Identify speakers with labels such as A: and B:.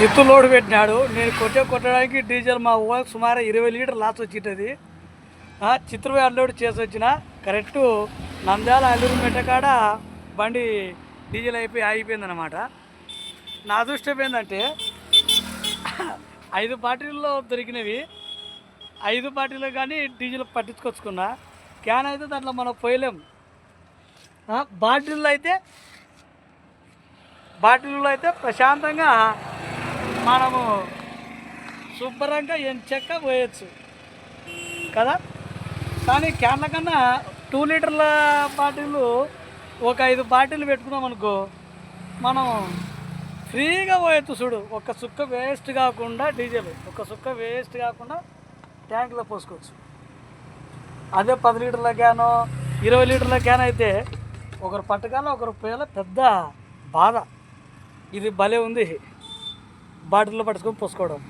A: చిత్తు లోడ్ పెట్టినాడు. నేను కొట్టే కొట్టడానికి డీజిల్ మా ఊరికి సుమారు ఇరవై లీటర్ లాస్ వచ్చేటది. చిత్ర అన్లోడ్ చేసి వచ్చిన. కరెక్ట్ నంద్యాల అల్లూరు మెట్టకాడ బండి డీజిల్ అయిపోయి ఆగిపోయిందనమాట నా అదృష్టం ఏంటంటే ఐదు పార్టీల్లో దొరికినవి. ఐదు బాటిల్లో కానీ డీజిల్ పట్టించుకొచ్చుకున్నా. క్యాన్ అయితే దాంట్లో మనం పోయలేం. బాటిల్లో అయితే బాటిల్లో అయితే ప్రశాంతంగా మనము శుభ్రంగా ఎంచక్క పోయచ్చు. కదా? కానీ క్యాన్ల కన్నా టూ లీటర్ల బాటిల్ ఒక ఐదు బాటిల్ పెట్టుకున్నాం అనుకో మనం ఫ్రీగా పోయొచ్చు చూడు. ఒక సుక్క వేస్ట్ కాకుండా డీజిల్ ఒక సుక్క వేస్ట్ కాకుండా ట్యాంక్లో పోసుకోవచ్చు. అదే పది లీటర్ల క్యాను ఇరవై లీటర్ల క్యాన్ అయితే ఒకరు పట్టగాల ఒకరు పోయేలా పెద్ద బాధ. ఇది భలే ఉంది. బాటిల్లో పట్టుకొని పోసుకోవడం.